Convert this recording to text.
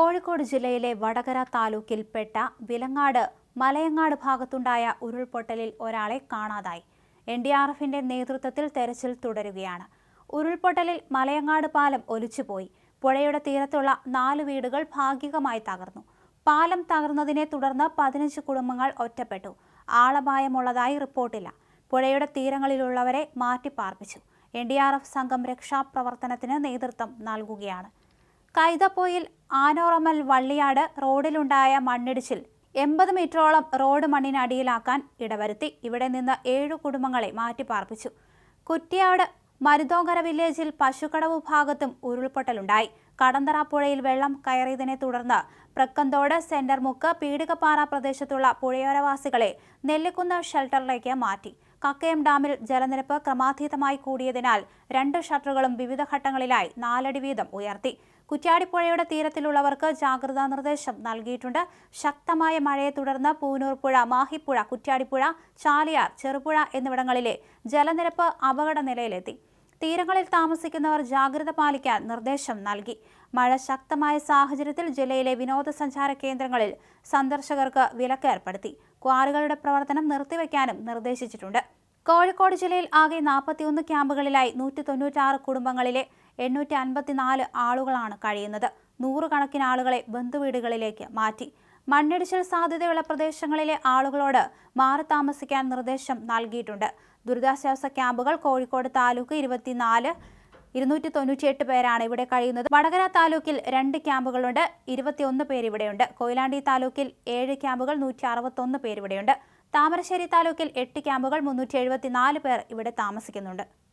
കോഴിക്കോട് ജില്ലയിലെ വടകര താലൂക്കിൽപ്പെട്ട വിലങ്ങാട് മലയങ്ങാട് ഭാഗത്തുണ്ടായ ഉരുൾപൊട്ടലിൽ ഒരാളെ കാണാതായി. എൻ ഡി ആർ എഫിന്റെ നേതൃത്വത്തിൽ തെരച്ചിൽ തുടരുകയാണ്. ഉരുൾപൊട്ടലിൽ മലയങ്ങാട് പാലം ഒലിച്ചുപോയി. പുഴയുടെ തീരത്തുള്ള നാല് വീടുകൾ ഭാഗികമായി തകർന്നു. പാലം തകർന്നതിനെ തുടർന്ന് പതിനഞ്ച് കുടുംബങ്ങൾ ഒറ്റപ്പെട്ടു. ആളപായമുള്ളതായി റിപ്പോർട്ടില്ല. പുഴയുടെ തീരങ്ങളിലുള്ളവരെ മാറ്റിപ്പാർപ്പിച്ചു. എൻ ഡി ആർ എഫ് സംഘം രക്ഷാപ്രവർത്തനത്തിന് നേതൃത്വം നൽകുകയാണ്. കൈതപ്പോയിൽ ആനോറമൽ വള്ളിയാട് റോഡിലുണ്ടായ മണ്ണിടിച്ചിൽ എൺപത് മീറ്ററോളം റോഡ് മണ്ണിനടിയിലാക്കാൻ ഇടവരുത്തി. ഇവിടെ നിന്ന് ഏഴു കുടുംബങ്ങളെ മാറ്റിപ്പാർപ്പിച്ചു. കുറ്റിയാട് മരുതോങ്കര വില്ലേജിൽ പശുക്കടവ് ഭാഗത്തും ഉരുൾപൊട്ടലുണ്ടായി. കടന്തറ പുഴയിൽ വെള്ളം കയറിയതിനെ തുടർന്ന് പ്രക്കന്തോട് സെന്റർ മുക്ക് പീടികപ്പാറ പ്രദേശത്തുള്ള പുഴയോരവാസികളെ നെല്ലിക്കുന്ന് ഷെൽട്ടറിലേക്ക് മാറ്റി. കക്കയം ഡാമിൽ ജലനിരപ്പ് ക്രമാതീതമായി കൂടിയതിനാൽ രണ്ട് ഷട്ടറുകളും വിവിധ ഘട്ടങ്ങളിലായി നാലടി വീതം ഉയർത്തി. കുറ്റ്യാടിപ്പുഴയുടെ തീരത്തിലുള്ളവർക്ക് ജാഗ്രതാ നിർദ്ദേശം നൽകിയിട്ടുണ്ട്. ശക്തമായ മഴയെ തുടർന്ന് പൂനൂർ പുഴ മാഹിപ്പുഴ കുറ്റ്യാടിപ്പുഴ ചാലിയാർ ചെറുപുഴ എന്നിവിടങ്ങളിലെ ജലനിരപ്പ് അപകട നിലയിലെത്തി. തീരങ്ങളിൽ താമസിക്കുന്നവർ ജാഗ്രത പാലിക്കാൻ നിർദ്ദേശം നൽകി. മഴ ശക്തമായ സാഹചര്യത്തിൽ ജില്ലയിലെ വിനോദസഞ്ചാര കേന്ദ്രങ്ങളിൽ സന്ദർശകർക്ക് വിലക്ക് ഏർപ്പെടുത്തി ക്വാറികളുടെ പ്രവർത്തനം നിർത്തിവെക്കാനും നിർദ്ദേശിച്ചിട്ടുണ്ട്. കോഴിക്കോട് ജില്ലയിൽ ആകെ നാൽപ്പത്തിയൊന്ന് ക്യാമ്പുകളിലായി നൂറ്റി തൊണ്ണൂറ്റാറ് കുടുംബങ്ങളിലെ എണ്ണൂറ്റി അൻപത്തിനാല് ആളുകളാണ് കഴിയുന്നത്. നൂറുകണക്കിന് ആളുകളെ ബന്ധുവീടുകളിലേക്ക് മാറ്റി. മണ്ണിടിച്ചിൽ സാധ്യതയുള്ള പ്രദേശങ്ങളിലെ ആളുകളോട് മാറി താമസിക്കാൻ നിർദ്ദേശം നൽകിയിട്ടുണ്ട്. ദുരിതാശ്വാസ ക്യാമ്പുകൾ കോഴിക്കോട് താലൂക്ക് ഇരുപത്തിനാല് ഇരുന്നൂറ്റി തൊണ്ണൂറ്റിയെട്ട് പേരാണ് ഇവിടെ കഴിയുന്നത്. വടകര താലൂക്കിൽ രണ്ട് ക്യാമ്പുകളുണ്ട് ഇരുപത്തിയൊന്ന് പേര് ഇവിടെയുണ്ട്. കൊയിലാണ്ടി താലൂക്കിൽ ഏഴ് ക്യാമ്പുകൾ നൂറ്റി അറുപത്തൊന്ന് പേര് ഇവിടെയുണ്ട്. താമരശ്ശേരി താലൂക്കിൽ എട്ട് ക്യാമ്പുകൾ മുന്നൂറ്റി എഴുപത്തിനാല് പേർ ഇവിടെ താമസിക്കുന്നുണ്ട്.